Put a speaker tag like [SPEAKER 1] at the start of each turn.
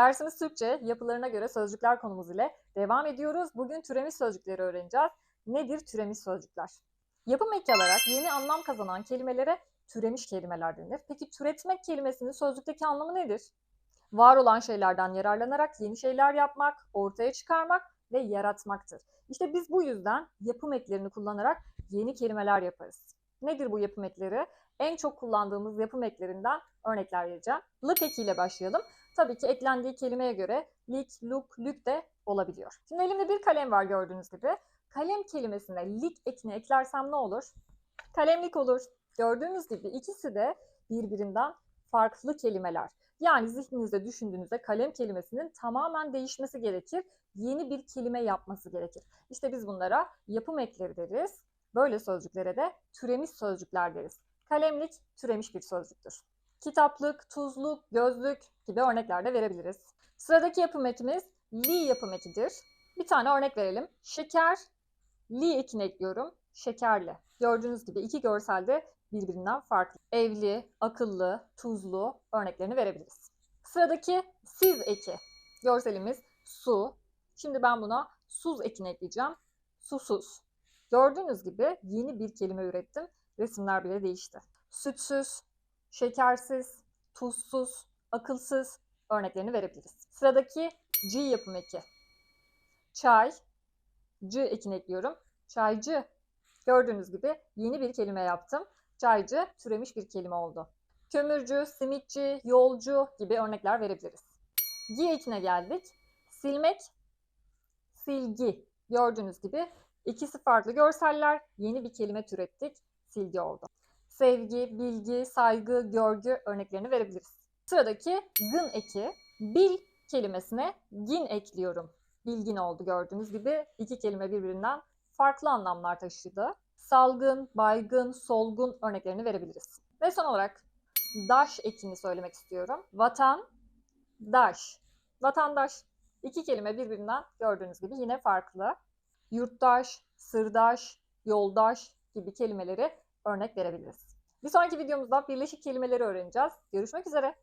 [SPEAKER 1] Dersimiz Türkçe, yapılarına göre sözcükler konumuz ile devam ediyoruz. Bugün türemiş sözcükleri öğreneceğiz. Nedir türemiş sözcükler? Yapım eki alarak yeni anlam kazanan kelimelere türemiş kelimeler denir. Peki türetmek kelimesinin sözlükteki anlamı nedir? Var olan şeylerden yararlanarak yeni şeyler yapmak, ortaya çıkarmak ve yaratmaktır. İşte biz bu yüzden yapım eklerini kullanarak yeni kelimeler yaparız. Nedir bu yapım ekleri? En çok kullandığımız yapım eklerinden örnekler vereceğim. Lık ekiyle başlayalım. Tabii ki eklendiği kelimeye göre lik, luk, lük de olabiliyor. Şimdi elimde bir kalem var gördüğünüz gibi. Kalem kelimesine lik ekini eklersem ne olur? Kalemlik olur. Gördüğünüz gibi ikisi de birbirinden farklı kelimeler. Yani zihninizde düşündüğünüzde kalem kelimesinin tamamen değişmesi gerekir. Yeni bir kelime yapması gerekir. İşte biz bunlara yapım ekleri deriz. Böyle sözcüklere de türemiş sözcükler deriz. Kalemlik türemiş bir sözcüktür. Kitaplık, tuzluk, gözlük gibi örnekler de verebiliriz. Sıradaki yapım ekimiz li yapım ekidir. Bir tane örnek verelim. Şeker, li ekini ekliyorum. Şekerli. Gördüğünüz gibi iki görselde birbirinden farklı. Evli, akıllı, tuzlu örneklerini verebiliriz. Sıradaki siz eki. Görselimiz su. Şimdi ben buna suz ekini ekleyeceğim. Susuz. Gördüğünüz gibi yeni bir kelime ürettim. Resimler bile değişti. Sütsüz, şekersiz, tuzsuz, akılsız örneklerini verebiliriz. Sıradaki C yapım eki. Çay, C ekini ekliyorum. Çaycı. Gördüğünüz gibi yeni bir kelime yaptım. Çaycı türemiş bir kelime oldu. Kömürcü, simitçi, yolcu gibi örnekler verebiliriz. Gi ekine geldik. Silmek, silgi. Gördüğünüz gibi ikisi farklı görseller. Yeni bir kelime türettik. Silgi oldu. Sevgi, bilgi, saygı, görgü örneklerini verebiliriz. Sıradaki gın eki. Bil kelimesine gin ekliyorum. Bilgin oldu gördüğünüz gibi. iki kelime birbirinden farklı anlamlar taşıdı. Salgın, baygın, solgun örneklerini verebiliriz. Ve son olarak daş ekini söylemek istiyorum. Vatan, daş. Vatandaş. İki kelime birbirinden gördüğünüz gibi yine farklı. Yurttaş, sırdaş, yoldaş gibi kelimeleri örnek verebiliriz. Bir sonraki videomuzda birleşik kelimeleri öğreneceğiz. Görüşmek üzere.